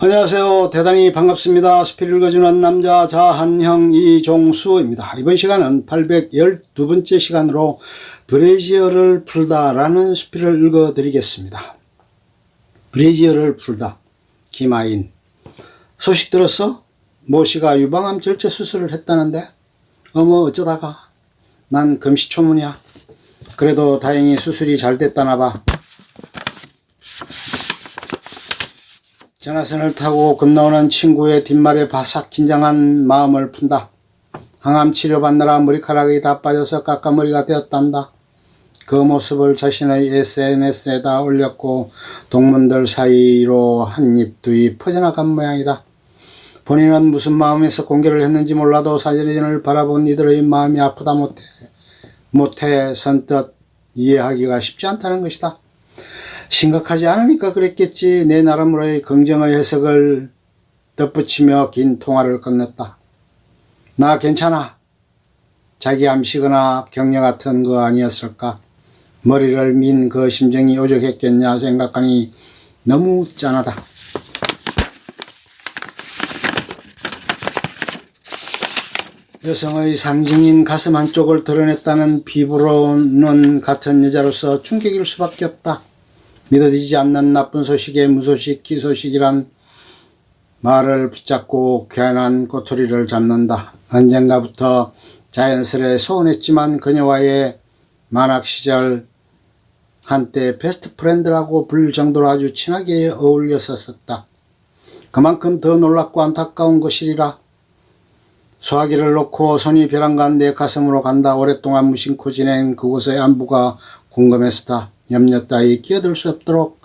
안녕하세요. 대단히 반갑습니다. 스피를 읽어주는 남자 자한형 이종수입니다. 이번 시간은 812번째 시간으로 브레지어를 풀다라는 스피를 읽어드리겠습니다. 브레지어를 풀다. 김아인. 소식 들었어? 모 씨가 유방암 절제 수술을 했다는데? 어머 어쩌다가? 난 금시초문이야. 그래도 다행히 수술이 잘 됐다나 봐. 전화선을 타고 건너오는 친구의 뒷말에 바싹 긴장한 마음을 푼다. 항암 치료 받느라 머리카락이 다 빠져서 까까머리가 되었단다. 그 모습을 자신의 SNS에다 올렸고 동문들 사이로 한 입 두입 퍼져나간 모양이다. 본인은 무슨 마음에서 공개를 했는지 몰라도 사진을 바라본 이들의 마음이 아프다 못해 못해 선뜻 이해하기가 쉽지 않다는 것이다. 심각하지 않으니까 그랬겠지. 내 나름으로의 긍정의 해석을 덧붙이며 긴 통화를 끝냈다. 나 괜찮아. 자기 암시거나 격려 같은 거 아니었을까? 머리를 민 그 심정이 오죽했겠냐 생각하니 너무 짠하다. 여성의 상징인 가슴 한쪽을 드러냈다는 비브로는 같은 여자로서 충격일 수밖에 없다. 믿어지지 않는 나쁜 소식에 무소식, 기소식이란 말을 붙잡고 괜한 꼬투리를 잡는다. 언젠가부터 자연스레 소원했지만 그녀와의 만학 시절 한때 베스트 프렌드라고 불릴 정도로 아주 친하게 어울렸었다. 그만큼 더 놀랍고 안타까운 것이리라. 소화기를 놓고 손이 벼랑간 내 가슴으로 간다. 오랫동안 무심코 지낸 그곳의 안부가 궁금했었다. 염려 따위 끼어들 수 없도록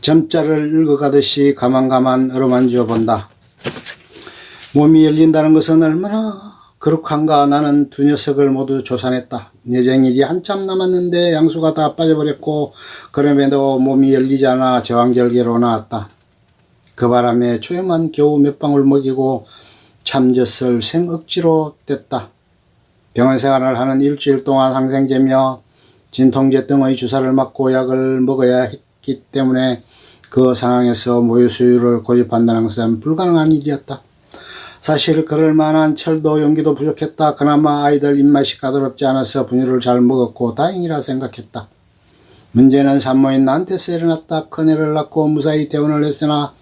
점자를 읽어가듯이 가만가만 어루만져 본다. 몸이 열린다는 것은 얼마나 거룩한가 나는 두 녀석을 모두 조산했다. 예정일이 한참 남았는데 양수가 다 빠져버렸고 그럼에도 몸이 열리지 않아 제왕절개로 나왔다. 그 바람에 초염한 겨우 몇 방울 먹이고 참젓을 생억지로 뗐다. 병원 생활을 하는 일주일 동안 항생제며 진통제 등의 주사를 맞고 약을 먹어야 했기 때문에 그 상황에서 모유수유를 고집한다는 것은 불가능한 일이었다. 사실 그럴 만한 철도 용기도 부족했다. 그나마 아이들 입맛이 까다롭지 않아서 분유를 잘 먹었고 다행이라 생각했다. 문제는 산모인 나한테서 일어났다. 큰애를 낳고 무사히 퇴원을 했으나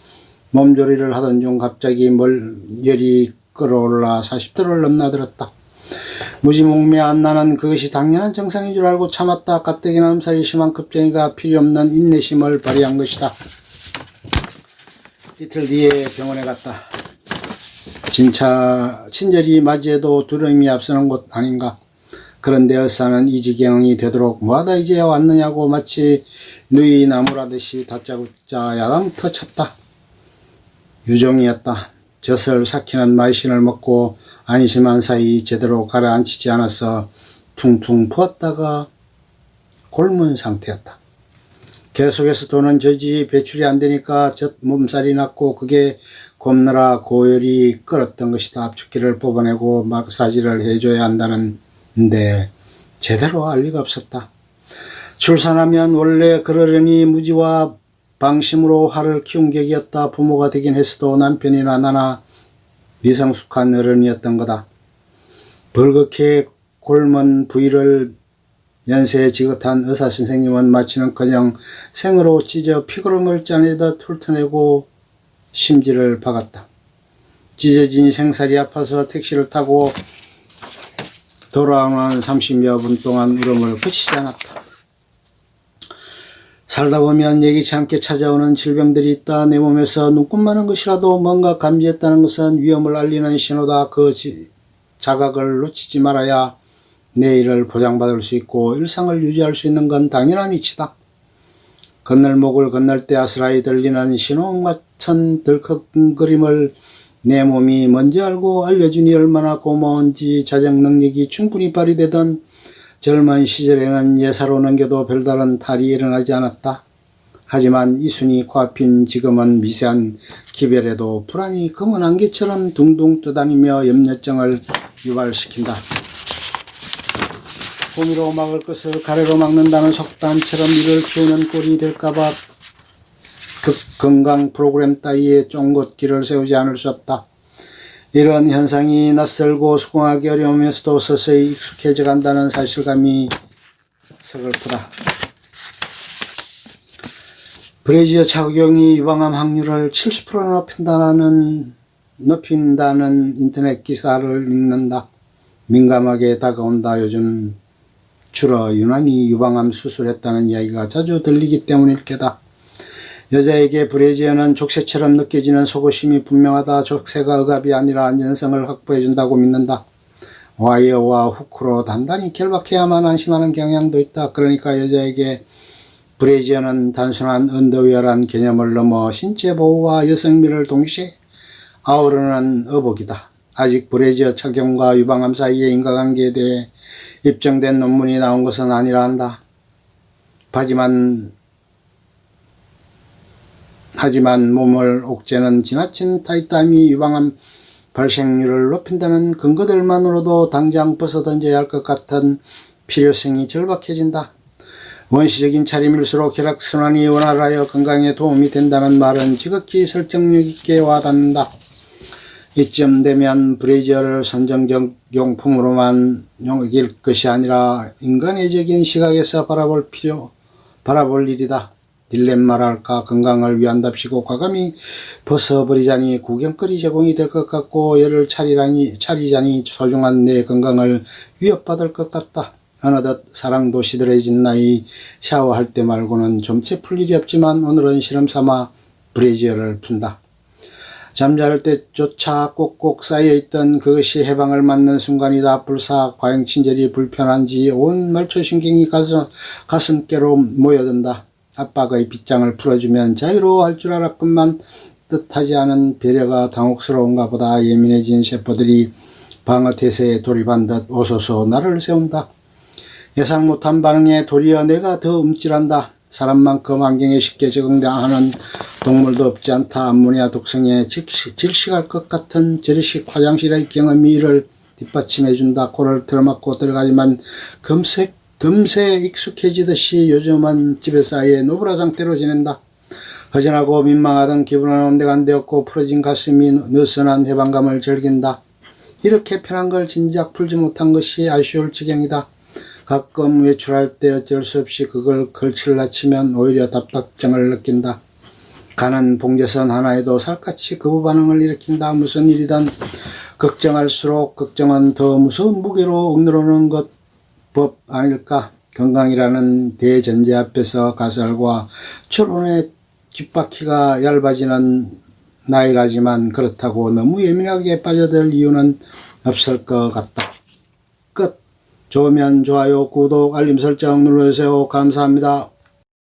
몸조리를 하던 중 갑자기 멀 열이 끌어올라 40도를 넘나들었다. 무지몽매한 나는 그것이 당연한 정상인 줄 알고 참았다. 가뜩이나 음살이 심한 급쟁이가 필요 없는 인내심을 발휘한 것이다. 이틀 뒤에 병원에 갔다. 진짜 친절히 맞이해도 두려움이 앞서는 곳 아닌가. 그런데 의사는 이 지경이 되도록 뭐하다 이제 왔느냐고 마치 누이 나무라듯이 다짜고짜 야당 터 쳤다. 유종이었다. 젖을 삭히는 마이신을 먹고 안심한 사이 제대로 가라앉히지 않아서 퉁퉁 부었다가 골문 상태였다. 계속해서 도는 젖이 배출이 안 되니까 젖 몸살이 났고 그게 곱느라 고열이 끓었던 것이다. 압축기를 뽑아내고 마사지를 해줘야 한다는데 제대로 알 리가 없었다. 출산하면 원래 그러려니 무지와 방심으로 화를 키운 격이었다. 부모가 되긴 했어도 남편이나 나나 미성숙한 어른이었던 거다. 벌겋게 곪은 부위를 연세에 지긋한 의사 선생님은 마치는커녕 생으로 찢어 피그름을 짜내다 훑어내고 심지를 박았다. 찢어진 생살이 아파서 택시를 타고 돌아오는 30여 분 동안 울음을 그치지 않았다. 살다 보면 예기치 않게 찾아오는 질병들이 있다. 내 몸에서 눈꽃만한 것이라도 뭔가 감지했다는 것은 위험을 알리는 신호다. 그 지, 자각을 놓치지 말아야 내일을 보장받을 수 있고 일상을 유지할 수 있는 건 당연한 이치다. 건널목을 건널 때 아스라이 들리는 신호음 같은 덜컥거림을 내 몸이 먼저 알고 알려주니 얼마나 고마운지 자정 능력이 충분히 발휘되던 젊은 시절에는 예사로 넘겨도 별다른 탈이 일어나지 않았다. 하지만 이순이 코앞인 지금은 미세한 기별에도 불안이 검은 안개처럼 둥둥 떠다니며 염려증을 유발시킨다. 호미로 막을 것을 가래로 막는다는 속담처럼 이를 키우는 꼴이 될까봐 극 건강 프로그램 따위에 쫑긋 길을 세우지 않을 수 없다. 이런 현상이 낯설고 수긍하기 어려우면서도 서서히 익숙해져 간다는 사실감이 서글프다. 브래지어 착용이 유방암 확률을 70% 높인다는 높인다는 인터넷 기사를 읽는다. 민감하게 다가온다. 요즘 주로 유난히 유방암 수술했다는 이야기가 자주 들리기 때문일 게다. 여자에게 브래지어는 족쇄처럼 느껴지는 속옷임이 분명하다. 족쇄가 억압이 아니라 안전성을 확보해준다고 믿는다. 와이어와 후크로 단단히 결박해야만 안심하는 경향도 있다. 그러니까 여자에게 브래지어는 단순한 언더웨어란 개념을 넘어 신체 보호와 여성미를 동시에 아우르는 의복이다. 아직 브래지어 착용과 유방암 사이의 인과관계에 대해 입증된 논문이 나온 것은 아니라 한다. 하지만 하지만 몸을 옥죄는 지나친 타이트함이 유방암 발생률을 높인다는 근거들만으로도 당장 벗어던져야 할 것 같은 필요성이 절박해진다. 원시적인 차림일수록 혈액순환이 원활하여 건강에 도움이 된다는 말은 지극히 설득력 있게 와닿는다. 이쯤 되면 브레이저를 선정적 용품으로만 여길 것이 아니라 인간의적인 시각에서 바라볼 필요, 바라볼 일이다. 딜레마랄까 건강을 위한답시고 과감히 벗어버리자니 구경거리 제공이 될 것 같고 열을 차리라니 차리자니 소중한 내 건강을 위협받을 것 같다. 어느덧 사랑도 시들해진 나이 샤워할 때 말고는 좀채 풀 일이 없지만 오늘은 실험삼아 브레지어를 푼다. 잠잘 때조차 꼭꼭 쌓여있던 그것이 해방을 맞는 순간이다. 불사 과잉 친절이 불편한지 온 말초신경이 가슴, 가슴께로 모여든다. 압박의 빗장을 풀어주면 자유로워할 줄 알았건만 뜻하지 않은 배려가 당혹스러운가 보다 예민해진 세포들이 방어태세에 돌입한 듯 오소서 나를 세운다. 예상 못한 반응에 도리어 내가 더 움찔한다. 사람만큼 환경에 쉽게 적응하는 동물도 없지 않다. 암모니아 독성에 질식, 질식할 것 같은 재래식 화장실의 경험이 이를 뒷받침해준다. 코를 틀어막고 들어가지만 금세, 금세 익숙해지듯이 요즘은 집에서 아예 노브라 상태로 지낸다. 허전하고 민망하던 기분은 온데간데 없고 풀어진 가슴이 느슨한 해방감을 즐긴다. 이렇게 편한 걸 진작 풀지 못한 것이 아쉬울 지경이다. 가끔 외출할 때 어쩔 수 없이 그걸 걸칠라 치면 오히려 답답증을 느낀다. 가는 봉제선 하나에도 살갗이 거부 반응을 일으킨다. 무슨 일이든 걱정할수록 걱정은 더 무서운 무게로 억누르는 것 법 아닐까? 건강이라는 대전제 앞에서 가설과 철혼의 뒷바퀴가 얇아지는 나이라지만 그렇다고 너무 예민하게 빠져들 이유는 없을 것 같다. 끝. 좋으면 좋아요, 구독, 알림 설정 눌러주세요. 감사합니다.